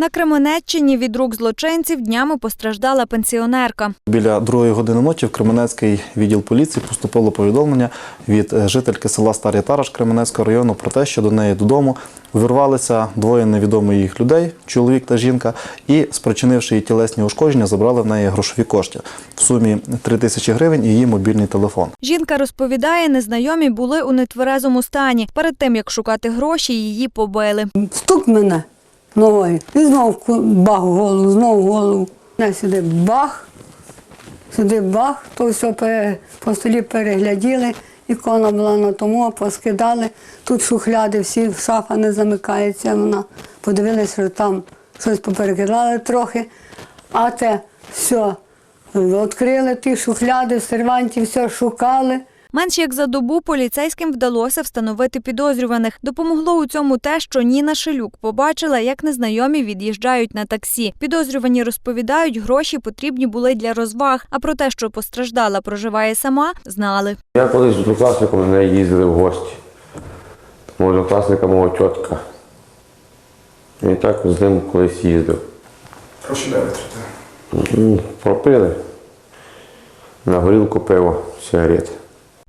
На Кременеччині від рук злочинців днями постраждала пенсіонерка. Біля другої години ночі в Кременецький відділ поліції поступило повідомлення від жительки села Старий Тараш Кременецького району про те, що до неї додому увірвалися двоє невідомих їх людей, чоловік та жінка, і, спричинивши їй тілесні ушкодження, забрали в неї грошові кошти в сумі 3 тисячі гривень і її мобільний телефон. Жінка розповідає, незнайомі були у нетверезому стані. Перед тим як шукати гроші, її побили. Стук мене ногою. І знов бах голову, знов в голову. Сюди бах, сюди бах, то все по столі перегляділи. Ікона була на тому, поскидали. Тут шухляди всі, шафа не замикається. Вона подивилася, що там щось поперекидали трохи. А те все, відкрили ті шухляди, серванті все шукали. Менш як за добу поліцейським вдалося встановити підозрюваних. Допомогло у цьому те, що Ніна Шелюк побачила, як незнайомі від'їжджають на таксі. Підозрювані розповідають, гроші потрібні були для розваг. А про те, що постраждала, проживає сама, знали. Я колись з однокласником на неї їздили в гості. Мого однокласника мого тітка. І так з ним колись їздив. Гроші де витратили? Пропили. На горілку пиво, сигарети.